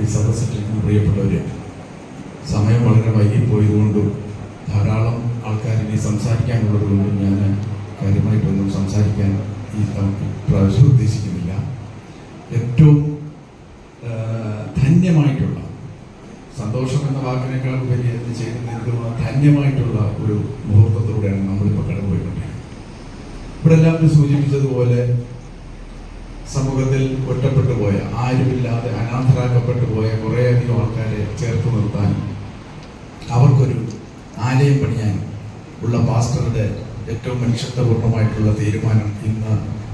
ഈ സദസ്സിട്ടിരിക്കുന്ന പ്രിയപ്പെട്ടവര് സമയം വളരെ വൈകിപ്പോയതുകൊണ്ടും ധാരാളം ആൾക്കാർ സംസാരിക്കാനുള്ളത് കൊണ്ടും ഞാൻ കാര്യമായിട്ടൊന്നും സംസാരിക്കാൻ ഈ പ്രാവശ്യം ഉദ്ദേശിക്കുന്നില്ല. ഏറ്റവും ധന്യമായിട്ടുള്ള സന്തോഷം എന്ന വാക്കിനേക്കാൾ ഉപരി എന്ന് ചെയ്യുന്നതിനുള്ള ധന്യമായിട്ടുള്ള ഒരു മുഹൂർത്തത്തിലൂടെയാണ് നമ്മളിപ്പോൾ കടന്നുപോയിക്കൊണ്ടിരിക്കുന്നത്. ഇവിടെ എല്ലാവരും സൂചിപ്പിച്ചതുപോലെ സമൂഹത്തിൽ ഒറ്റപ്പെട്ടു പോയ ആരുമില്ലാതെ അനാഥരാക്കപ്പെട്ടു പോയ കുറേയധികം ആൾക്കാരെ ചേർത്ത് നിർത്താൻ അവർക്കൊരു ആലയം പണിയാൻ ഉള്ള പാസ്റ്ററുടെ ഏറ്റവും മനുഷ്യത്വപൂർണമായിട്ടുള്ള തീരുമാനം ഇന്ന്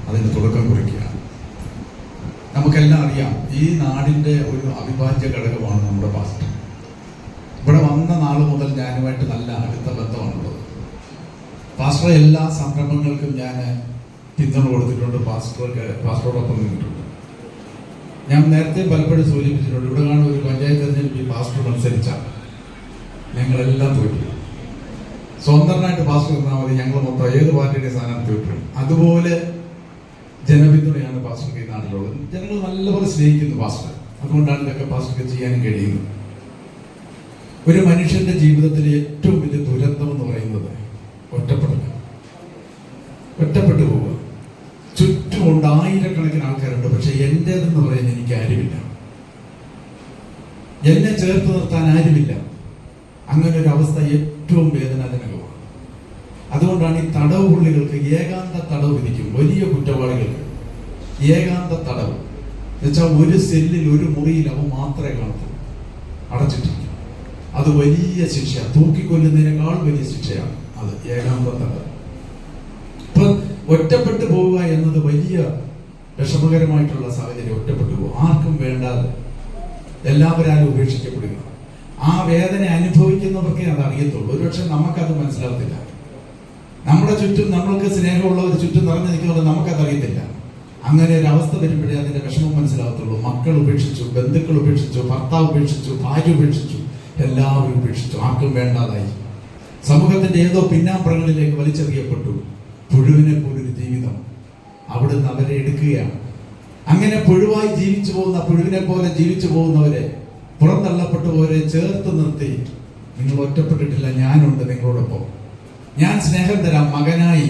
അതിന് തുടക്കം കുറിക്കുകയാണ്. നമുക്കെല്ലാം അറിയാം ഈ നാടിന്റെ ഒരു അവിഭാജ്യ ഘടകമാണ് നമ്മുടെ പാസ്റ്റർ. ഇവിടെ വന്ന നാൾ മുതൽ ഞാനുമായിട്ട് നല്ല അടുത്ത ബന്ധമാണുള്ളത്. പാസ്റ്റർ എല്ലാ സംരംഭങ്ങൾക്കും ഞാൻ പിന്തുണ കൊടുത്തിട്ടുണ്ട് പാസ്റ്റർക്ക് പാസ്റ്ററോടൊപ്പം നിന്നിട്ടുണ്ട്. ഞാൻ നേരത്തെ പലപ്പോഴും സൂചിപ്പിച്ചിട്ടുണ്ട് ഇവിടെ കാണുന്ന ഒരു പഞ്ചായത്ത് തെരഞ്ഞെടുപ്പിൽ പാസ്റ്റർ മത്സരിച്ചാൽ ഞങ്ങളെല്ലാം തോറ്റു. സ്വന്തമായിട്ട് പാസ്റ്റർ നിന്നാൽ മതി ഞങ്ങൾ മൊത്തം ഏത് പാർട്ടിയുടെ സ്ഥാനാർത്ഥി തോറ്റു. അതുപോലെ ജനപിന്തുണയാണ് പാസ്റ്റർക്ക് ഈ നാട്ടിലുള്ളത്. ജനങ്ങൾ നല്ലപോലെ സ്നേഹിക്കുന്നു പാസ്റ്റർ. അതുകൊണ്ടാണ് ഇതൊക്കെ പാസ്റ്റർക്ക് ചെയ്യാനും കഴിയുന്നത്. ഒരു മനുഷ്യന്റെ ജീവിതത്തിലെ ഏറ്റവും വലിയ ദുരന്തം എന്ന് പറയുന്നത് ഒറ്റപ്പെടൽ ഒറ്റപ്പെട്ടു പോവുക ചുറ്റുമുണ്ട് ആയിരക്കണക്കിന് ആൾക്കാരുണ്ട്. പക്ഷെ എന്റേതെന്ന് പറയാൻ എനിക്ക് ആരുമില്ല. എന്നെ ചേർത്ത് നിർത്താൻ ആരുമില്ല. അങ്ങനെ ഒരു അവസ്ഥ ഏറ്റവും വേദനാജനകമാണ്. അതുകൊണ്ടാണ് ഈ തടവ് പുള്ളികൾക്ക് ഏകാന്ത തടവ് വിധിക്കും. വലിയ കുറ്റവാളികൾക്ക് ഏകാന്ത തടവ്. എന്നുവെച്ചാൽ ഒരു സെല്ലിൽ ഒരു മുറിയിൽ അവ മാത്രമേ കാണത്തുള്ളൂ അടച്ചിട്ടിരിക്കും അത് വലിയ ശിക്ഷ തൂക്കിക്കൊല്ലുന്നതിനേക്കാൾ വലിയ ശിക്ഷയാണ് അത്. ഏകാന്ത തടവ്. ഒറ്റപ്പെട്ടു പോവുക എന്നത് വലിയ വിഷമകരമായിട്ടുള്ള സാഹചര്യം. ഒറ്റപ്പെട്ടു പോകും ആർക്കും വേണ്ടാതെ എല്ലാവരും ഉപേക്ഷിക്കപ്പെടുക. ആ വേദന അനുഭവിക്കുന്നവർക്കേ അത് അറിയത്തുള്ളൂ. ഒരുപക്ഷെ നമുക്കത് മനസ്സിലാവത്തില്ല. നമ്മുടെ ചുറ്റും നമ്മൾക്ക് സ്നേഹമുള്ളവർ ചുറ്റും നിറഞ്ഞു നിൽക്കുന്നത് നമുക്കത് അറിയത്തില്ല. അങ്ങനെ ഒരു അവസ്ഥ വരുമ്പോഴേ അതിന്റെ വിഷമം മനസ്സിലാവത്തുള്ളൂ. മക്കൾ ഉപേക്ഷിച്ചു ബന്ധുക്കൾ ഉപേക്ഷിച്ചു ഭർത്താവ് ഉപേക്ഷിച്ചു ഭാര്യ ഉപേക്ഷിച്ചു എല്ലാവരും ഉപേക്ഷിച്ചു. ആർക്കും വേണ്ടാതായി. സമൂഹത്തിന്റെ ഏതോ പിന്നാമ്പുറങ്ങളിലേക്ക് വലിച്ചെറിയപ്പെട്ടു. പുഴുവിനെ പോലൊരു ജീവിതം അവിടുന്ന് അവരെ എടുക്കുകയാണ്. അങ്ങനെ പുഴുവായി ജീവിച്ചു പോകുന്ന പുഴുവിനെ പോലെ ജീവിച്ചു പോകുന്നവരെ പുറന്തള്ളപ്പെട്ടു പോലെ ചേർത്ത് നിർത്തി. നിങ്ങൾ ഒറ്റപ്പെട്ടിട്ടില്ല ഞാനുണ്ട് നിങ്ങളോടൊപ്പം. ഞാൻ സ്നേഹം തരാം മകനായി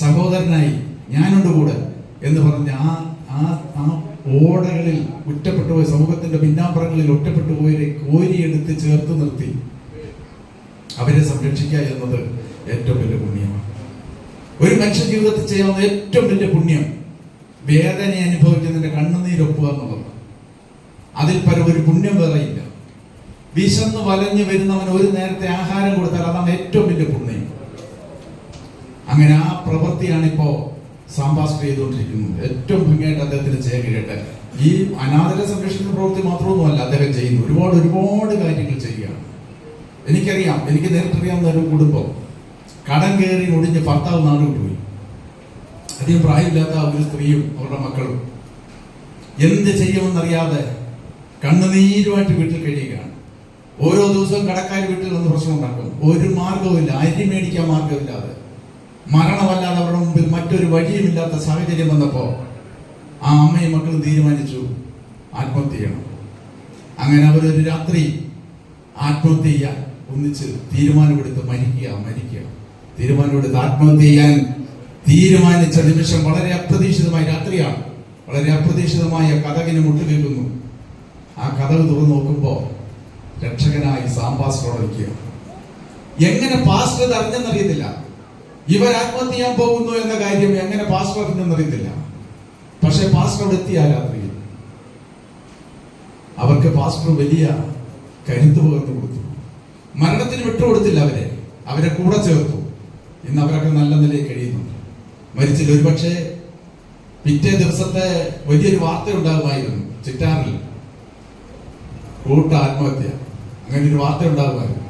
സഹോദരനായി ഞാനുണ്ട് കൂടെ എന്ന് പറഞ്ഞ് ആ ആ ആ ഓടകളിൽ ഒറ്റപ്പെട്ടു പോയ സമൂഹത്തിന്റെ പിന്നാമ്പുറങ്ങളിൽ ഒറ്റപ്പെട്ടു പോയവരെ കോരിയെടുത്ത് ചേർത്ത് നിർത്തി. അവരെ സംരക്ഷിക്കുക എന്നത് ഏറ്റവും വലിയ പുണ്യമാണ് ഒരു മനുഷ്യ ജീവിതത്തിൽ ചെയ്യാവുന്ന ഏറ്റവും വലിയ പുണ്യം. വേദന അനുഭവിക്കുന്നതിന്റെ കണ്ണുനീരൊപ്പുക എന്നുള്ളത്. അതിൽ പര ഒരു പുണ്യം വേറെയില്ല വിശന്ന് വലഞ്ഞു വരുന്നവന് ഒരു നേരത്തെ ആഹാരം കൊടുത്താൽ അതാണ് ഏറ്റവും വലിയ പുണ്യം. അങ്ങനെ ആ പ്രവൃത്തിയാണ് ഇപ്പോ സാംബാസ് ചെയ്തുകൊണ്ടിരിക്കുന്നത്. ഏറ്റവും ഭംഗിയായിട്ട് അദ്ദേഹത്തിന് ചെയ്യാൻ കഴിയട്ടെ ഈ അനാഥരെ സംരക്ഷിക്കുന്ന പ്രവൃത്തി മാത്രമൊന്നുമല്ല അദ്ദേഹം ചെയ്യുന്നു. ഒരുപാട് ഒരുപാട് കാര്യങ്ങൾ ചെയ്യുകയാണ്. എനിക്കറിയാം എനിക്ക് നേരിട്ടറിയാവുന്ന ഒരു കുടുംബം. കടം കയറി ഒടിഞ്ഞ് ഭർത്താവ് നാടുകൊണ്ട് പോയി. അധികം പ്രായമില്ലാത്ത ഒരു സ്ത്രീയും അവരുടെ മക്കളും. എന്ത് ചെയ്യുമെന്നറിയാതെ കണ്ണുനീരുമായിട്ട് വീട്ടിൽ കഴിയുകയാണ്. ഓരോ ദിവസവും കടക്കാർ വീട്ടിൽ വന്ന് പ്രശ്നം ഉണ്ടാക്കും. ഒരു മാർഗവുമില്ല അരി മേടിക്കാൻ മാർഗമില്ലാതെ മരണമല്ലാതെ അവരുടെ മുമ്പിൽ മറ്റൊരു വഴിയുമില്ലാത്ത സാഹചര്യം വന്നപ്പോ ആ അമ്മയും മക്കളും തീരുമാനിച്ചു ആത്മഹത്യ ചെയ്യണം. അങ്ങനെ അവരൊരു രാത്രി ആത്മഹത്യ ചെയ്യാൻ ഒന്നിച്ച് തീരുമാനമെടുത്ത് മരിക്കുക മരിക്കുക. തീരുമാനമെടുത്ത് ആത്മഹത്യ ചെയ്യാൻ തീരുമാനിച്ച നിമിഷം വളരെ അപ്രതീക്ഷിതമായ രാത്രിയാണ്. വളരെ അപ്രതീക്ഷിതമായ കഥകിന് മുട്ടുകേൽക്കുന്നു ആ കഥകൾ തുറന്നു നോക്കുമ്പോൾ രക്ഷകനായി സാമ്പാസ്റ്ററോട് നിൽക്കുക എങ്ങനെ പാസ്റ്റർ അറിഞ്ഞെന്നറിയത്തില്ല. ഇവർ ആത്മഹത്യ ചെയ്യാൻ പോകുന്നു എന്ന കാര്യം എങ്ങനെ പാസ്റ്റർ അറിഞ്ഞെന്നറിയത്തില്ല. പക്ഷെ പാസ്റ്റർ അവിടെ എത്തിയ രാത്രിയിൽ അവർക്ക് പാസ്റ്റർ വലിയ കരുത്ത് പകർന്നു കൊടുത്തു. മരണത്തിന് വിട്ടുകൊടുത്തില്ല അവരെ. അവരെ കൂടെ ചേർത്തു. ഇന്ന് അവരൊക്കെ നല്ല നിലയിൽ കഴിയുന്നുണ്ട്. മരിച്ചില്ല ഒരുപക്ഷെ പിറ്റേ ദിവസത്തെ വലിയൊരു വാർത്ത ഉണ്ടാകുമായിരുന്നു ചിറ്റാറിൽ. കൂട്ട ആത്മഹത്യ. അങ്ങനെ ഒരു വാർത്ത ഉണ്ടാകുമായിരുന്നു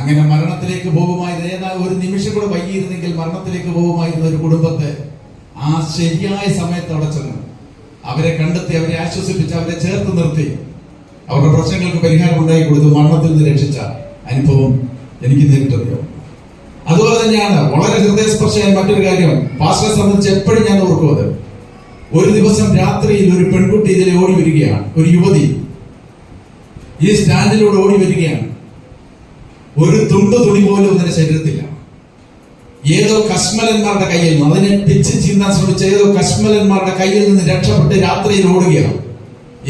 അങ്ങനെ മരണത്തിലേക്ക് പോകുമായിരുന്നു. ഏതാ ഒരു നിമിഷം കൂടെ വൈകിയിരുന്നെങ്കിൽ മരണത്തിലേക്ക് പോകുമായിരുന്ന ഒരു കുടുംബത്തെ. ആ ശരിയായ സമയത്ത് അവിടെ ചെന്ന്. അവരെ കണ്ടെത്തി അവരെ ആശ്വസിപ്പിച്ച് അവരെ ചേർത്ത് നിർത്തി. അവരുടെ പ്രശ്നങ്ങൾക്ക് പരിഹാരം ഉണ്ടായി കൊടുത്തു മരണത്തിൽ നിന്ന് രക്ഷിച്ച അനുഭവം എനിക്ക് നേരിട്ടറിയാം. അതുപോലെ തന്നെയാണ് വളരെ ഹൃദയസ്പർശമായ മറ്റൊരു കാര്യം. പാസ്റ്ററെ സംബന്ധിച്ച് എപ്പോഴും ഞാൻ ഓർക്കുന്നത് ഒരു ദിവസം രാത്രിയിൽ ഒരു പെൺകുട്ടി ഇതിലെ ഓടി വരികയാണ് ഒരു യുവതി. ഈ സ്റ്റാൻഡിലൂടെ ഓടി വരികയാണ്. ഒരു തുണ്ട് തുണി പോലും അതിന്റെ ശരീരത്തില്ല. ഏതോ കശ്മലന്മാരുടെ കയ്യിൽ നിന്ന് അതിനെ പിച്ച് ചീന്താൻ ശ്രമിച്ച ഏതോ കശ്മലന്മാരുടെ കയ്യിൽ നിന്ന് രക്ഷപ്പെട്ട് രാത്രിയിൽ ഓടുകയാണ്.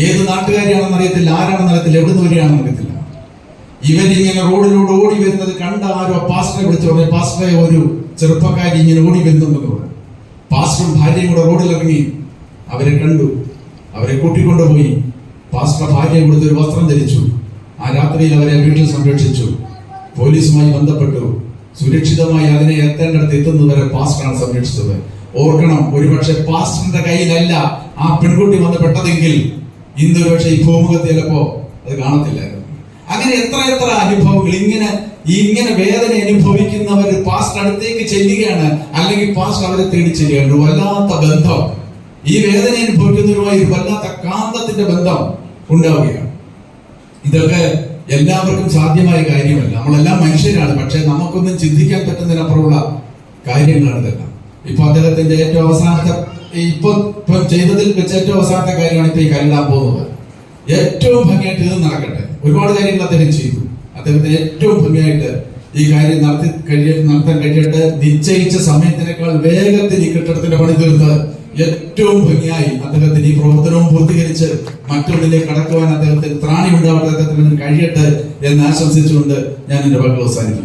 ഏത് നാട്ടുകാരിയാണെന്ന് അറിയത്തില്ല ആരാണെന്ന് അറിയത്തില്ല എവിടുന്ന് വരികയാണെന്ന് അറിയത്തില്ല. ഇവരിങ്ങനെ റോഡിലൂടെ ഓടി വരുന്നത് കണ്ട ആരോ പാസ്റ്ററെ വിളിച്ചു പറഞ്ഞു പാസ്റ്ററെ ഒരു ചെറുപ്പക്കാരി ഇങ്ങനെ ഓടി വരുന്നുണ്ടെന്ന് പറഞ്ഞു. പാസ്റ്ററും ഭാര്യയും കൂടെ റോഡിലിറങ്ങി അവരെ കണ്ടു. അവരെ കൂട്ടിക്കൊണ്ടുപോയി. പാസ്റ്റർ ഭാര്യയെ കൊടുത്ത് ഒരു വസ്ത്രം ധരിച്ചു. ആ രാത്രിയിൽ അവരെ വീട്ടിൽ സംരക്ഷിച്ചു. പോലീസുമായി ബന്ധപ്പെട്ടു. സുരക്ഷിതമായി അതിനെ എത്തേണ്ടടുത്ത് എത്തുന്നവരെ പാസ്റ്ററാണ് സംരക്ഷിച്ചത്. ഓർക്കണം ഒരുപക്ഷെ പാസ്റ്ററിന്റെ കയ്യിലല്ല ആ പെൺകുട്ടി വന്ന് പെട്ടതെങ്കിൽ ഇന്ന് ഒരുപക്ഷെ ഈ ഭൂമുഖത്തിലപ്പോ അത് കാണത്തില്ലായിരുന്നു. അങ്ങനെ എത്ര എത്ര അനുഭവങ്ങൾ? ഇങ്ങനെ ഇങ്ങനെ വേദന അനുഭവിക്കുന്നവർ പാസ്റ്റർ അടുത്തേക്ക് ചെല്ലുകയാണ് അല്ലെങ്കിൽ പാസ്റ്റർ അവരെ തേടി ചെല്ലുകയാണ്. ഒരു വല്ലാത്ത ബന്ധം. ഈ വേദന അനുഭവിക്കുന്നവരുമായി ഒരു വല്ലാത്ത കാന്തത്തിന്റെ ബന്ധം ഉണ്ടാവുകയാണ്. ഇതൊക്കെ എല്ലാവർക്കും സാധ്യമായ കാര്യമല്ല. നമ്മളെല്ലാം മനുഷ്യരാണ് പക്ഷെ നമുക്കൊന്നും ചിന്തിക്കാൻ പറ്റുന്നതിനപ്പുറമുള്ള കാര്യങ്ങളാണ് ഇതെല്ലാം. ഇപ്പൊ അദ്ദേഹത്തിന്റെ ഏറ്റവും അവസാനത്തെ ഇപ്പൊ ഇപ്പൊ ചെയ്തതിൽ വെച്ച് ഏറ്റവും അവസാനത്തെ കാര്യമാണ് ഇപ്പൊ ഈ കരുതാൻ പോകുന്നത്. ഏറ്റവും ഭംഗിയായിട്ട് ഇത് നടക്കട്ടെ. ഒരുപാട് കാര്യങ്ങൾ അദ്ദേഹം ചെയ്തു. അദ്ദേഹത്തിന് ഏറ്റവും ഭംഗിയായിട്ട് ഈ കാര്യം നടത്തി കഴിയ നടത്താൻ കഴിയട്ടെ. നിശ്ചയിച്ച സമയത്തിനേക്കാൾ വേഗത്തിൽ ഈ കെട്ടിടത്തിന്റെ പണി തീർത്ത് ഏറ്റവും ഭംഗിയായി അദ്ദേഹത്തിന് ഈ പ്രവർത്തനവും പൂർത്തീകരിച്ച് മറ്റുള്ളിലേക്ക് കടക്കുവാൻ അദ്ദേഹത്തിന് ത്രാണി ഉണ്ടാവട്ടെ അദ്ദേഹത്തിന് കഴിയട്ടെ എന്ന് ആശംസിച്ചുകൊണ്ട് ഞാൻ എന്റെ വാക്കുകൾ അവസാനിക്കും